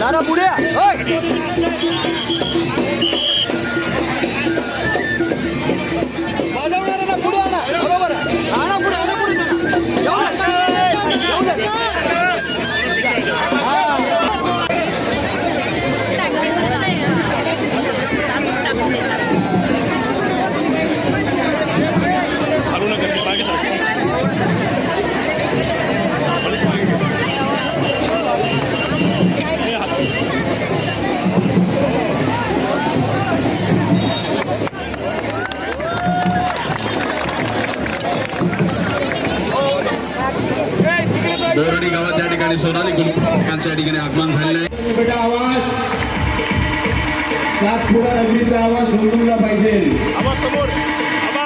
दादा पुढे. बोरडी गावात या ठिकाणी सोनाली कुलकर्ण्यांचं या ठिकाणी आगमन झालेलं आहे. बेटा आवाज. सातपुडा रजनीचा आवाज झोंबला पाहिजे. आबा समोर. आबा.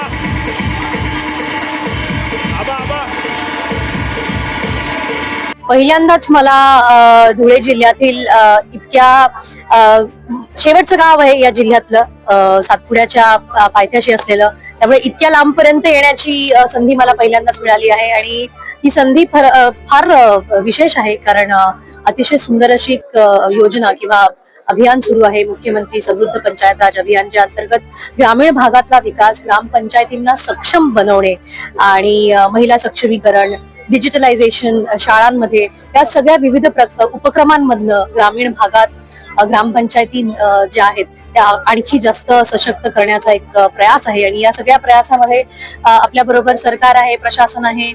आबा आबा. पहिल्यांदाच मला धुळे जिल्ह्यातील इतक्या शेवटचं गाव आहे या जिल्ह्यातलं सातपुड्याच्या पायथ्याशी असलेलं. त्यामुळे इतक्या लांबपर्यंत येण्याची संधी मला पहिल्यांदाच मिळाली आहे आणि ही संधी फार फार विशेष आहे कारण अतिशय सुंदर अशी एक योजना किंवा अभियान सुरू आहे. मुख्यमंत्री समृद्ध पंचायत राज अभियान ज्या अंतर्गत ग्रामीण भागातला विकास ग्रामपंचायतींना सक्षम बनवणे आणि महिला सक्षमीकरण डिजिटलायझेशन शाळांमध्ये या सगळ्या विविध प्र- उपक्रमांमधनं ग्रामीण भागात ग्रामपंचायती ज्या आहेत त्या आणखी जास्त सशक्त करण्याचा एक प्रयास आहे. आणि या सगळ्या प्रयासामध्ये आपल्या बरोबर सरकार आहे प्रशासन आहे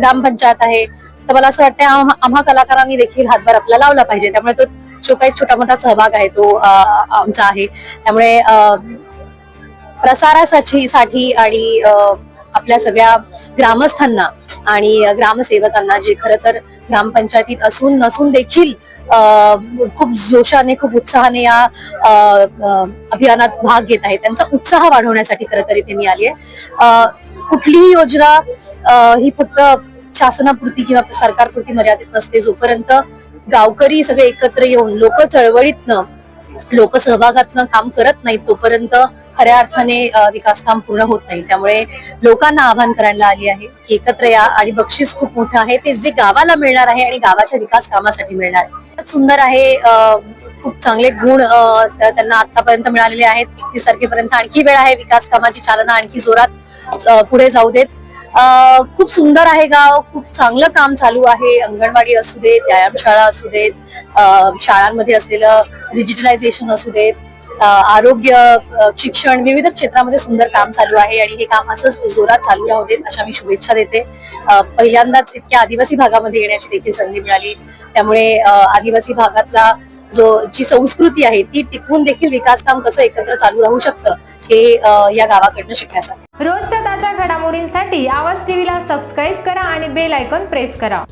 ग्रामपंचायत आहे. तर मला असं वाटतं आम्हा कलाकारांनी देखील हातभार आपला लावला पाहिजे. त्यामुळे तो जो काही छोटा मोठा सहभाग आहे तो आमचा आहे. त्यामुळे प्रसारासाठी साठी आणि आपल्या सगळ्या ग्रामस्थांना आणि ग्रामसेवकांना जे खरं तर ग्रामपंचायतीत असून नसून देखील अ, खूप जोशाने खूप उत्साहाने या अभियानात भाग घेत आहेत. त्यांचा उत्साह वाढवण्यासाठी खरं तर इथे मी आली आहे. कुठलीही योजना ही फक्त शासनापुरती किंवा सरकारपुरती मर्यादित नसते. जोपर्यंत गावकरी सगळे एकत्र येऊन लोक चळवळीतनं लोक सहभागातनं काम करत नाहीत तोपर्यंत खऱ्या अर्थाने विकास काम पूर्ण होत नाही. त्यामुळे लोकांना आव्हान करायला आली आहे की एकत्र या आणि बक्षीस खूप मोठं आहे. ते जे गावाला मिळणार आहे आणि गावाच्या विकास कामासाठी मिळणार आहे. सुंदर आहे खूप चांगले गुण त्यांना आतापर्यंत मिळालेले आहेत. एकतीस तारखेपर्यंत आणखी वेळ आहे विकास कामाची चालना आणखी जोरात पुढे जाऊ देत. खूप सुंदर आहे गाव खूप चांगलं काम चालू आहे. अंगणवाडी असू देत व्यायामशाळा असू देत शाळांमध्ये असलेलं डिजिटलायझेशन असू देत आरोग्य शिक्षण विविध क्षेत्रामध्ये सुंदर काम चालू आहे आणि हे काम असंच जोरात चालू राहू देत अशा मी शुभेच्छा देते. पहिल्यांदाच इतक्या आदिवासी भागामध्ये येण्याची देखील संधी मिळाली. त्यामुळे आदिवासी भागातला जो जी संस्कृती आहे ती टिकवून देखील विकास काम कसं एकत्र चालू राहू शकतं हे या गावाकडनं शिकण्यासाठी. रोजच्या ताज्या घडामोडींसाठी आवाज टीव्हीला सबस्क्राईब करा आणि बेल आयकॉन प्रेस करा.